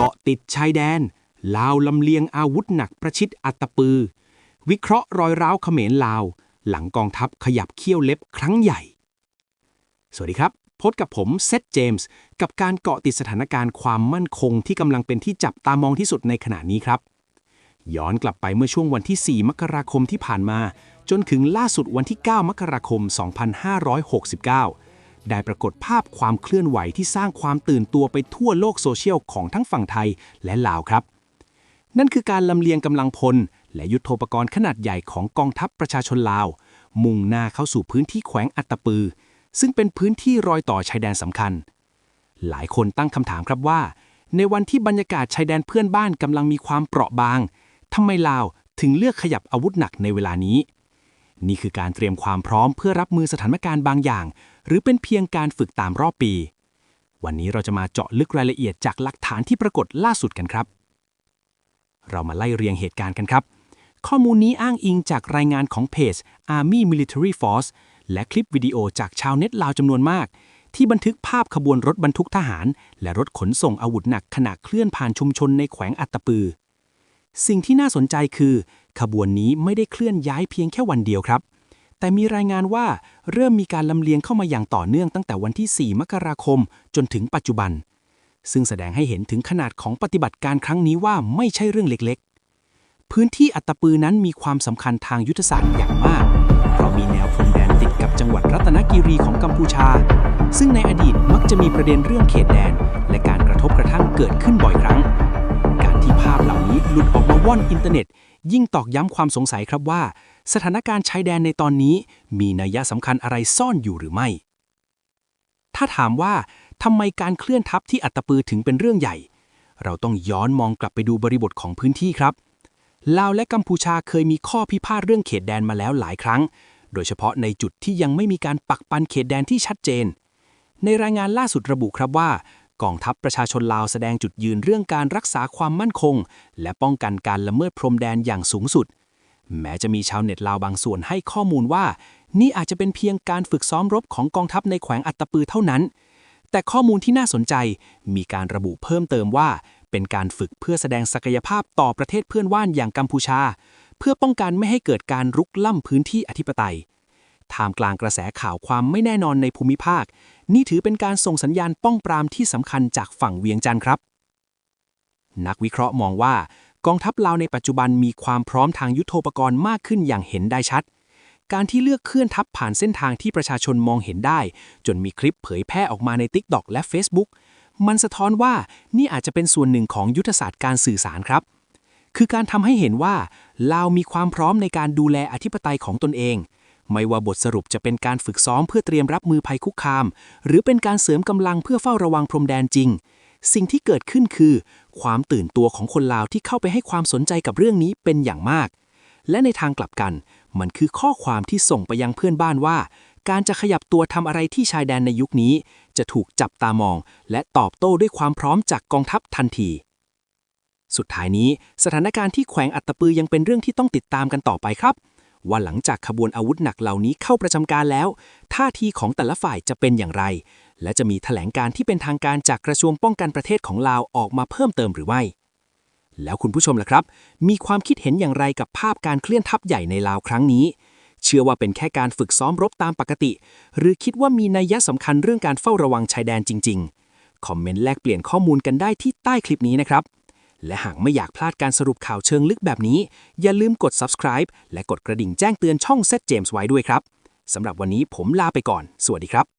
กาะติดชายแดน ลาวลำเลียงอาวุธหนักประชิดอัตปือ วิเคราะห์รอยร้าวเขมรลาว หลังกองทัพขยับเขี้ยวเล็บครั้งใหญ่ สวัสดีครับ พบกับผมเซธเจมส์กับการเกาะติดสถานการณ์ความมั่นคงที่กำลังเป็นที่จับตามองที่สุดในขณะนี้ครับ ย้อนกลับไปเมื่อช่วงวันที่ 4 มกราคมที่ผ่านมา จนถึงล่าสุดวันที่ 9 มกราคม 2569 ได้ปรากฏภาพความเคลื่อนไหวที่สร้างความตื่นตัวไปทั่วโลกโซเชียลของทั้งฝั่งไทยและลาวครับ นั่นคือการลำเลียงกำลังพล และยุทโธปกรณ์ขนาดใหญ่ของกองทัพประชาชนลาว มุ่งหน้าเข้าสู่พื้นที่แขวงอัตตปือ ซึ่งเป็นพื้นที่รอยต่อชายแดนสำคัญ หลายคนตั้งคำถามครับว่า ในวันที่บรรยากาศชายแดนเพื่อนบ้านกำลังมีความเปราะบางทำไมลาวถึงเลือกขยับอาวุธหนักในเวลานี้ นี่คือการเตรียมความพร้อมเพื่อรับมือสถานการณ์บางอย่าง หรือเป็นเพียงการฝึกตามรอบปี วันนี้เราจะมาเจาะลึกรายละเอียดจากหลักฐานที่ปรากฏล่าสุดกันครับ เรามาไล่เรียงเหตุการณ์กันครับ ข้อมูลนี้อ้างอิงจากรายงานของเพจ Army Military Force และคลิปวิดีโอจากชาวเน็ตลาวจำนวนมาก ที่บันทึกภาพขบวนรถบรรทุกทหาร และรถขนส่งอาวุธหนักขณะเคลื่อนผ่านชุมชนในแขวงอัตตปือ สิ่งที่น่าสนใจคือ ขบวนนี้ไม่ได้เคลื่อนย้ายเพียงแค่วันเดียวครับ แต่มีรายงานว่าเริ่มมีการลำเลียงเข้ามาอย่างต่อเนื่องตั้งแต่วันที่ 4 มกราคม จนถึงปัจจุบัน ซึ่งแสดงให้เห็นถึงขนาดของปฏิบัติการครั้งนี้ว่าไม่ใช่เรื่องเล็กๆ พื้นที่อัตตปือนั้นมีความสำคัญทางยุทธศาสตร์อย่างมาก เพราะมีแนวพรมแดนติดกับจังหวัดรัตนกิรีของกัมพูชา ซึ่งในอดีตมักจะมีประเด็นเรื่องเขตแดน และการกระทบกระทั่งเกิดขึ้นบ่อยครั้ง หลุดออกมาว่อนอินเทอร์เน็ต ยิ่งตอกย้ำความสงสัยครับว่า สถานการณ์ชายแดนในตอนนี้ มีนัยสำคัญอะไรซ่อนอยู่หรือไม่ ถ้าถามว่าทำไมการเคลื่อนทัพที่อัตตปือถึงเป็นเรื่องใหญ่ เราต้องย้อนมองกลับไปดูบริบทของพื้นที่ครับลาวและกัมพูชาเคยมีข้อพิพาทเรื่องเขตแดนมาแล้วหลายครั้ง โดยเฉพาะในจุดที่ยังไม่มีการปักปันเขตแดนที่ชัดเจน ในรายงานล่าสุดระบุครับว่า กองทัพประชาชนลาวแสดงจุดยืนเรื่องการรักษาความมั่นคง และป้องกันการละเมิดพรมแดนอย่างสูงสุด แม้จะมีชาวเน็ตลาวบางส่วนให้ข้อมูลว่า นี่อาจจะเป็นเพียงการฝึกซ้อมรบของกองทัพในแขวงอัตตปือเท่านั้น แต่ข้อมูลที่น่าสนใจมีการระบุเพิ่มเติมว่า เป็นการฝึกเพื่อแสดงศักยภาพต่อประเทศเพื่อนบ้านอย่างกัมพูชา เพื่อป้องกันไม่ให้เกิดการรุกล้ำพื้นที่อธิปไตย ท่ามกลางกระแสข่าวความไม่แน่นอนในภูมิภาค นี่ถือเป็นการส่งสัญญาณป้องปรามที่สำคัญจากฝั่งเวียงจันทร์ครับ นักวิเคราะห์มองว่ากองทัพลาวในปัจจุบันมีความพร้อมทางยุทโธปกรณ์มากขึ้นอย่างเห็นได้ชัด การที่เลือกเคลื่อนทัพผ่านเส้นทางที่ประชาชนมองเห็นได้ จนมีคลิปเผยแพร่ออกมาใน TikTok และ Facebook มันสะท้อนว่านี่อาจจะเป็นส่วนหนึ่งของยุทธศาสตร์การสื่อสารครับ คือการทำให้เห็นว่าลาวมีความพร้อมในการดูแลอธิปไตยของตนเอง ไม่ว่าบทสรุปจะเป็นการฝึกซ้อมเพื่อเตรียมรับมือภัยคุกคาม หรือเป็นการเสริมกำลังเพื่อเฝ้าระวังพรมแดนจริง สิ่งที่เกิดขึ้นคือ ความตื่นตัวของคนลาวที่เข้าไปให้ความสนใจกับเรื่องนี้เป็นอย่างมาก และในทางกลับกัน มันคือข้อความที่ส่งไปยังเพื่อนบ้านว่า การจะขยับตัวทำอะไรที่ชายแดนในยุคนี้ จะถูกจับตามอง และตอบโต้ด้วยความพร้อมจากกองทัพทันทีสุดท้ายนี้สถานการณ์ที่แขวงอัตตปือยังเป็นเรื่องที่ต้องติดตามกันต่อไปครับ ว่าหลังจากขบวนอาวุธหนักเหล่านี้เข้าประจำการแล้ว ท่าทีของแต่ละฝ่ายจะเป็นอย่างไร และจะมีแถลงการที่เป็นทางการจากกระทรวงป้องกันประเทศของลาวออกมาเพิ่มเติมหรือไม่ แล้วคุณผู้ชมล่ะครับ มีความคิดเห็นอย่างไรกับภาพการเคลื่อนทัพใหญ่ในลาวครั้งนี้ เชื่อว่าเป็นแค่การฝึกซ้อมรบตามปกติ หรือคิดว่ามีนัยยะสำคัญเรื่องการเฝ้าระวังชายแดนจริง ๆ คอมเมนต์แลกเปลี่ยนข้อมูลกันได้ที่ใต้คลิปนี้นะครับ และหากไม่อยากพลาดการสรุปข่าวเชิงลึกแบบนี้ อย่าลืมกด subscribe และกดกระดิ่งแจ้งเตือนช่อง Set James ไว้ด้วยครับสำหรับวันนี้ผมลาไปก่อน สวัสดีครับ